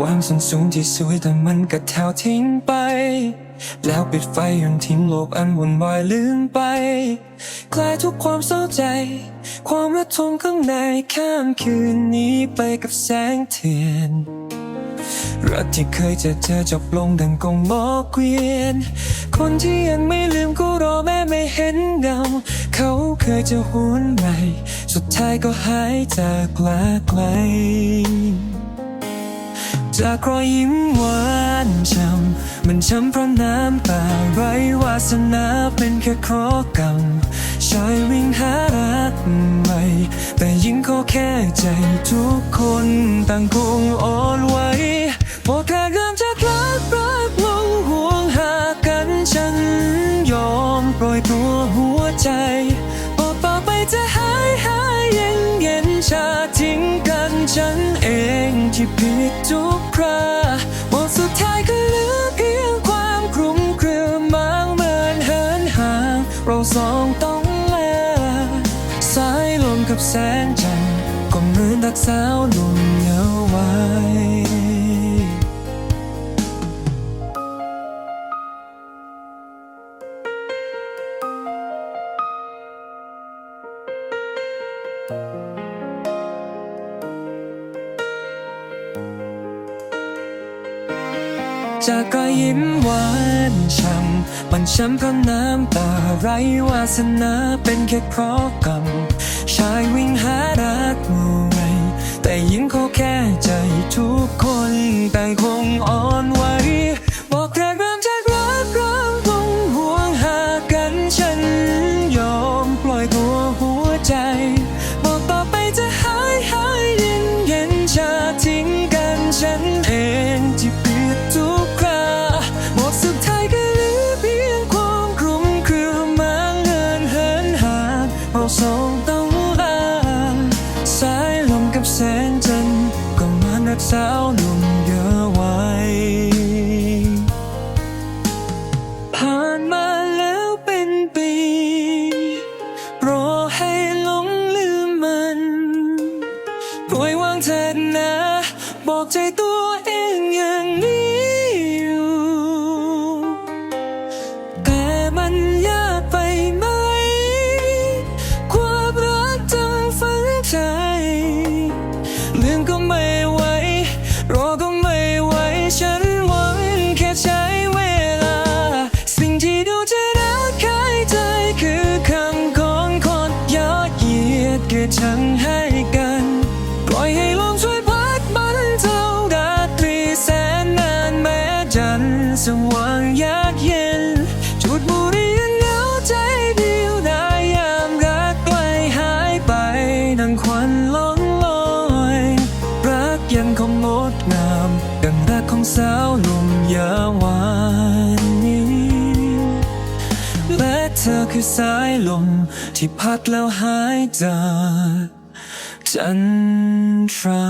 วางส่วนสูงที่สวยแต่มันก็แถวทิ้งไป แล้วปิดไฟยนทิ้งโลกอันวุ่นวายลืมไปคลายทุกความเศร้าใจ ความระทมข้างในข้ามคืนนี้ไปกับแสงเทียนรักที่เคยจะเจอจบลงดังกงหมอกเกวียน คนที่ยังไม่ลืมก็รอแม้ไม่เห็นเงาเขาเคยจะหวนใหม่ สุดท้ายก็หายจากลาไกล จากรอยยิ้มหวานช้ำมันช้ำเพราะน้ำตาไรวาสนาเป็นแค่ข้อกรรมชายวิ่งหารักใหม่ แต่ยิ่งขอแค่ใจทุกคนต่างคงอ่อนไหวบอแค่เริ่มจากรักรักลงห่วงหากันฉัน ยอมปล่อยตัวหัวใจบอกต่อไปจะหายหายเย็นเย็นชาทิ้งกันฉันเองที่ผิดทุก เราสองต้องลาสายลมกับแสงจันทร์ก็เหมือนดักสาวหนุ่มเยาว์วั จากก็ยิ้มหวานช่ำมันช้ำเพราะน้ำตาไรวาสนาเป็นแค่เพราะกรรม ชายวิ่งหารักเมื่อไรแต่ยิ้มเขาแค่ใจทุกคนต่างคน รักสาวหนุ่ม สาวหนุ่มยาวานนี้ และเธอคือสายลมที่พัดแล้วหายจากจันทรา